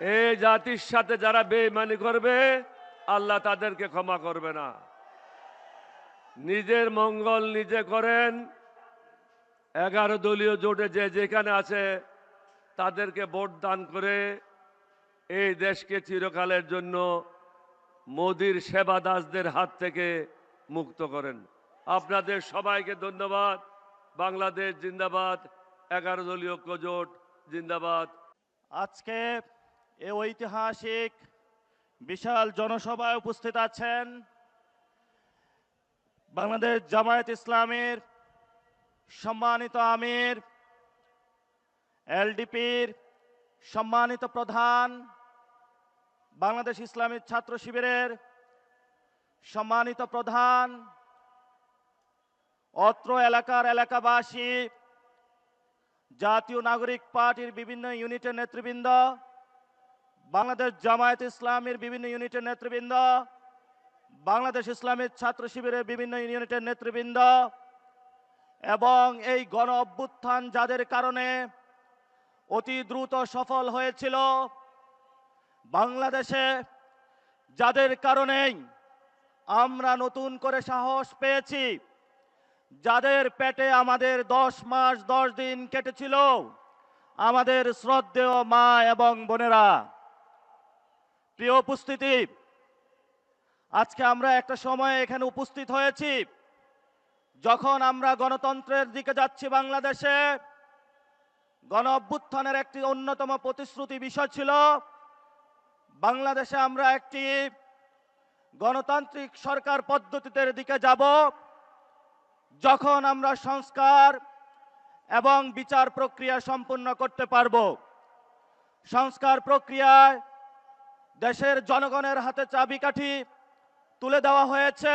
এই জাতির সাথে যারা বেইমানি করবে, আল্লাহ তাদেরকে ক্ষমা করবে না। নিজের মঙ্গল নিজে করেন। এগারো দলীয় জোটে যে যেখানে আছে, তাদেরকে ভোট দান করে এই দেশকে চিরকালের জন্য মোদির সেবা দাসদের হাত থেকে মুক্ত করেন। আপনাদের সবাইকে ধন্যবাদ। বাংলাদেশ জিন্দাবাদ। এগারো দলীয় ঐক্য জোট জিন্দাবাদ। আজকে এ ঐতিহাসিক বিশাল জনসভায় উপস্থিত আছেন বাংলাদেশ জামায়াত ইসলামের সম্মানিত আমির, এলডিপির সম্মানিত প্রধান, বাংলাদেশ ইসলামী ছাত্র শিবিরের সম্মানিত প্রধান, অত্র এলাকার এলাকাবাসী, জাতীয় নাগরিক পার্টির বিভিন্ন ইউনিটের নেতৃবৃন্দ বাংলাদেশ জামায়াত ইসলামের বিভিন্ন ইউনিটের নেতৃবৃন্দ, বাংলাদেশ ইসলামের ছাত্র শিবিরের বিভিন্ন ইউনিটের নেতৃবৃন্দ এবং এই গণ অভ্যুত্থান যাদের কারণে অতি দ্রুত সফল হয়েছিল, বাংলাদেশে যাদের কারণেই আমরা নতুন করে সাহস পেয়েছি, যাদের পেটে আমাদের দশ মাস দশ দিন কেটেছিল, আমাদের শ্রদ্ধেয় মা এবং বোনেরা। প্রিয় উপস্থিতি, আজকে আমরা একটা সময়ে এখানে উপস্থিত হয়েছি। যখন আমরা গণতন্ত্রের দিকে যাচ্ছি বাংলাদেশে, গণ অভ্যুত্থানের একটি অন্যতম প্রতিশ্রুতি বিষয় ছিল, বাংলাদেশে আমরা একটি গণতান্ত্রিক সরকার পদ্ধতিতে দিকে যাব, যখন আমরা সংস্কার এবং বিচার প্রক্রিয়া সম্পূর্ণ করতে পারব। সংস্কার প্রক্রিয়ায় দেশের জনগণের হাতে চাবিকাঠি তুলে দেওয়া হয়েছে।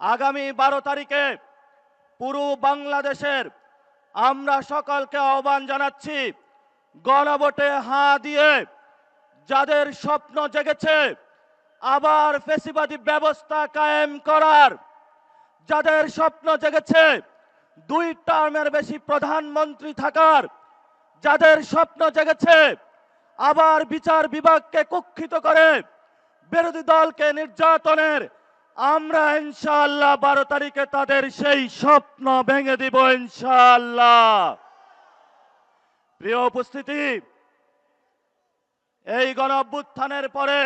আগামী বারো তারিখে পুরো বাংলাদেশের আমরা সকলকে আহ্বান জানাচ্ছি, গণভোটে হা দিয়ে যাদের স্বপ্ন জেগেছে, আবার ফেসিবাদী ব্যবস্থা কায়েম করার। যাদের স্বপ্ন জেগেছে, দুই টার্মের বেশি প্রধানমন্ত্রী থাকার। যাদের স্বপ্ন জেগেছে আবার বিচার বিভাগকে কুক্ষিত করে বিরোধী দলকে নির্যাতনের, আমরা ইনশাআল্লাহ বারো তারিখে তাদের সেই স্বপ্ন ভেঙে দিব ইনশাআল্লাহ। প্রিয় উপস্থিতি, এই গণ অভ্যুত্থানের পরে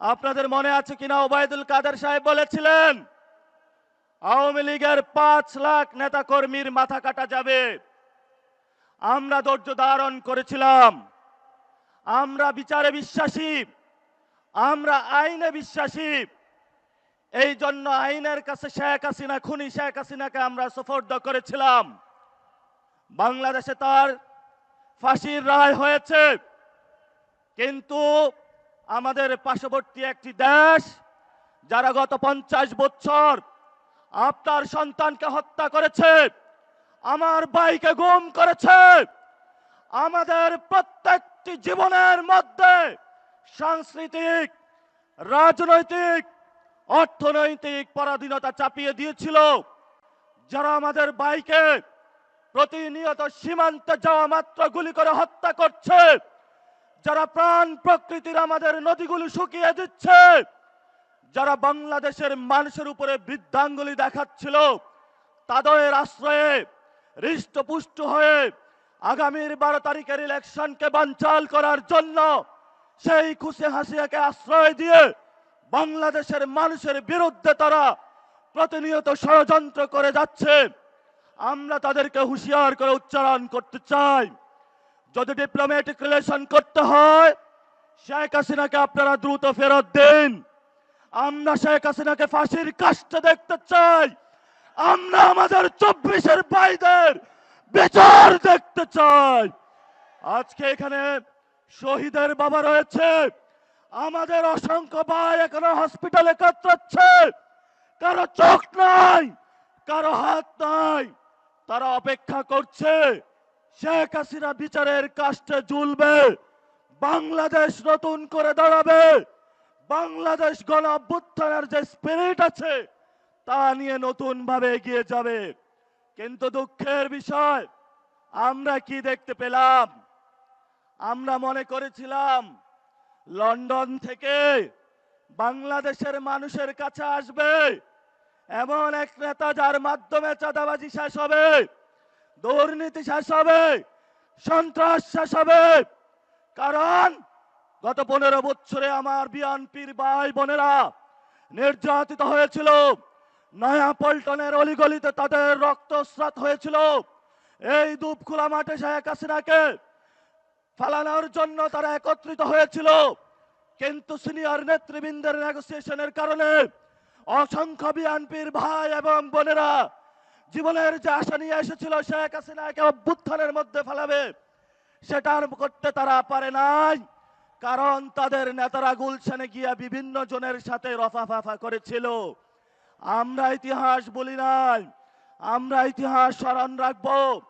আপনাদের মনে আছে কিনা ওবায়দুল কাদের সাহেব বলেছিলেন, আওয়ামী লীগের পাঁচ লাখ নেতা কর্মীর মাথা কাটা যাবে। আমরা ধৈর্য ধারণ করেছিলাম। আমরা বিচারে বিশ্বাসী। আমরা আইনে বিশ্বাসী। এই জন্য আইনের কাছে শেখ হাসিনা, খুনি শেখ হাসিনাকে আমরা সফর্দ করেছিলাম। বাংলাদেশে তার ফাঁসির রায় হয়েছে। কিন্তু আমাদের পার্শ্ববর্তী একটি দেশ, যারা গত পঞ্চাশ বছর আপনার সন্তানকে হত্যা করেছে আমার ভাইকে গুম করেছে। আমাদের প্রত্যেকটি জীবনের মধ্যে সাংস্কৃতিক, রাজনৈতিক, অর্থনৈতিক পরাধীনতা চাপিয়ে দিয়েছিল। যারা আমাদের বাইকে প্রতিনিয়ত সীমান্তে যাওয়া মাত্র গুলি করে হত্যা করছে, যারা প্রাণ প্রকৃতির আমাদের নদীগুলি শুকিয়ে দিচ্ছে, যারা বাংলাদেশের মানুষের উপরে বৃদ্ধাঙ্গুলি দেখাচ্ছিল, তাদের আশ্রয়ে হৃষ্টপুষ্ট হয়ে আগামীর বারো তারিখের ইলেকশনকে বানচাল করার জন্য সেই খুশি হাসিয়াকে আশ্রয় দিয়ে বাংলাদেশের মানুষের বিরুদ্ধে তারা প্রতিনিয়ত ষড়যন্ত্র করে যাচ্ছে। আমরা তাদেরকে হুঁশিয়ার করে উচ্চারণ করতে চাই। যদি ডিপ্লোম্যাটিক রিলেশন করতে হয়, শেখ হাসিনাকে আপনারা দ্রুত ফেরত দিন। আমরা শেখ হাসিনাকে ফাঁসির কাজটা দেখতে চাই। আমরা আমাদের চব্বিশের ভাইদের বিচার দেখতে চাই। আজকে এখানে শহীদের বাবা রয়েছে। আমাদের অসংখ্য ভাই এখানে হসপিটালে কাতরাচ্ছে। কারও চোখ নাই, কারও হাত নাই। তারা অপেক্ষা করছে, শেখ হাসিনা বিচারের কাষ্টে ঝুলবে, বাংলাদেশ নতুন করে দাঁড়াবে। বাংলাদেশ গণ অভ্যুত্থানের যে স্পিরিট আছে তা নিয়ে নতুন ভাবে এগিয়ে যাবে। কিন্তু দুঃখের বিষয়, আমরা কি দেখতে পেলাম? আমরা মনে করেছিলাম, লন্ডন থেকে বাংলাদেশের মানুষের কাছে আসবে, এমন এক নেতা যার মাধ্যমে চাঁদাবাজি শেষ হবে, দুর্নীতি শেষ হবে, সন্ত্রাস শেষ হবে। কারণ গত পনেরো বছরে আমার বিএনপির ভাই বোনেরা নির্যাতিত হয়েছিল। নয়া পল্টনের অলিগলিতে তাদের রক্তস্রাত হয়েছিল। এই দুপ খোলা মাঠে শেখ হাসিনাকে ফালানোর জন্য তারা একত্রিত হয়েছিল। কিন্তু সিনিয়র নেতৃবৃন্দের নেগোসিয়েশনের কারণে অসংখ্য বিএনপির ভাই এবং বোনেরা জীবনের যে আশা নিয়ে এসেছিল শেখ হাসিনাকে অভ্যুত্থানের মধ্যে ফেলাবে সেটার করতে তারা পারে নাই। কারণ তাদের নেতারা গুলশানে গিয়া বিভিন্ন জনের সাথে রফাফাফা করেছিল। আমরা ইতিহাস বলি নাই। আমরা ইতিহাস স্মরণ রাখব।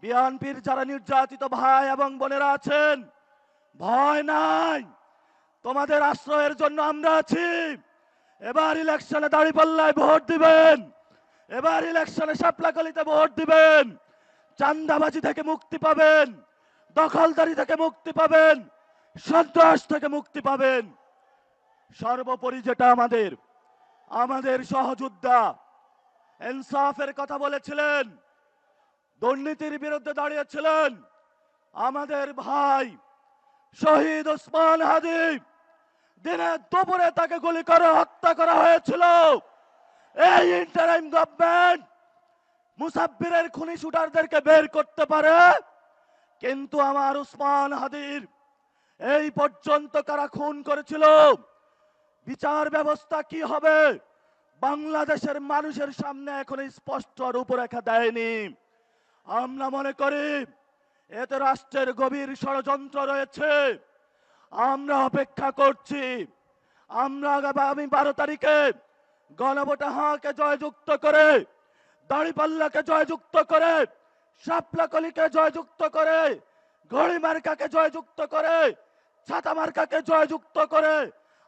বিএনপির যারা নির্যাতিত ভাই এবং বোনেরা আছেন, ভয় নাই। তোমাদের আশ্রয়ের জন্য আমরা আছি। এবার ইলেকশনে দাঁড়িপাল্লায় ভোট দিবেন। এবার ইলেকশনে সাপলাকলিতে ভোট দিবেন। চান্দাবাজি থেকে মুক্তি পাবেন। দখলদারি থেকে মুক্তি পাবেন। সন্ত্রাস থেকে মুক্তি পাবেন। সর্বোপরি যেটা আমাদের আমাদের সহযোদ্ধা ইনসাফের কথা বলেছিলেন, দুর্নীতির বিরুদ্ধে দাঁড়িয়েছিলেন আমাদের ভাই শহীদ ওসমান হাদিব দিনে দুপুরে তাকে গুলি করে হত্যা করা হয়েছিল। এই ইন্টারাইম গভর্নমেন্ট মুসাব্বিরের খুনি শুটারদেরকে বের করতে পারে, কিন্তু আমার উসমান হাদির এই পর্যন্ত কারা খুন করেছিল? বিচার ব্যবস্থা কি হবে? বাংলাদেশের মানুষের সামনে এখন স্পষ্ট রূপরেখা দেয়নি। আমরা মনে করি এতে রাষ্ট্রের গভীর ষড়যন্ত্র রয়েছে। আমরা অপেক্ষা করছি। আমরা আগামী বারো তারিখে গণভোটে হাঁকে জয়যুক্ত করে, দাড়িপাল্লাকে জয়যুক্ত করে, শাপলাকলিকে জয়যুক্ত করে ঘড়ি মার্কাকে জয়যুক্ত করে ছাতা মার্কাকে জয়যুক্ত করে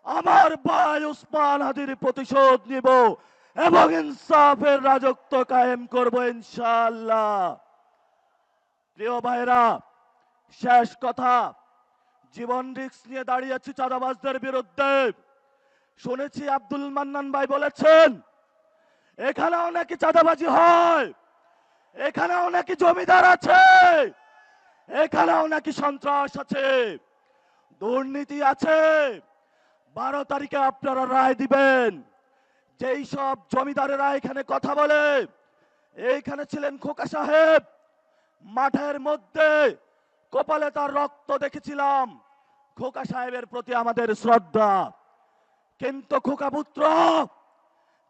আমার ভাই উসমান হাদির প্রতিশোধ নিব এবং ইনসাফের রাজত্ব কায়েম করব ইনশাআল্লাহ। প্রিয় ভাইরা, শেষ কথা, জীবন রিস্ক নিয়ে দাঁড়িয়েছি চাঁদাবাজদের বিরুদ্ধে। শুনেছি আব্দুল মান্নান ভাই বলেছেন, এখানেও নাকি চাঁদাবাজি হয়, এখানেও নাকি জমিদার আছে, এখানেও নাকি সন্ত্রাস আছে, দুর্নীতি আছে বারো তারিখে আপনারা রায় দিবেন। যেই সব জমিদারেরা এখানে কথা বলে, এইখানে ছিলেন খোকা সাহেব। মাঠের মধ্যে কপালে তার রক্ত দেখেছিলাম। খোকা সাহেবের প্রতি আমাদের শ্রদ্ধা। কিন্তু খোকা পুত্র,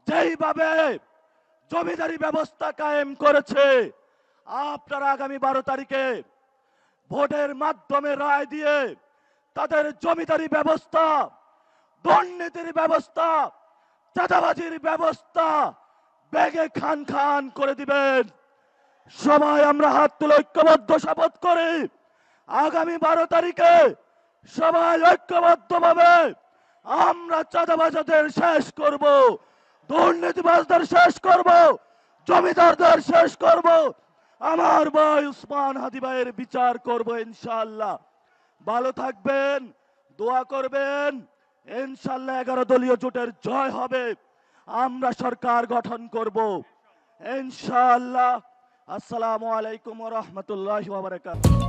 যেইভাবে জমিদারি ব্যবস্থা কায়েম করেছে, আপনারা আগামী বারো তারিখে ভোটের মাধ্যমে রায় দিয়ে তাদের জমিদারি ব্যবস্থা দুর্নীতির ব্যবস্থা, চাঁদাবাজির ব্যবস্থা, ব্যাগে খান খান করে দিবেন। সবাই আমরা হাত তুলে ঐক্যবদ্ধ শপথ করি। আগামী বারো তারিখে সবাই ঐক্যবদ্ধ ভাবে আমরা চাঁদাবাজাদের শেষ করব, দুর্নীতিবাজদের শেষ করব, জমিদারদের শেষ করব। আমার ভাই উসমান হাদি বিচার করব ইনশাল্লাহ ভালো থাকবেন, দোয়া করবেন ইনশাআল্লাহ এগারো দলীয় জোটের জয় হবে। আমরা সরকার গঠন করব। ইনশাআল্লাহ আসসালামু আলাইকুম রহমতুল্লাহ বারাকাতুহু।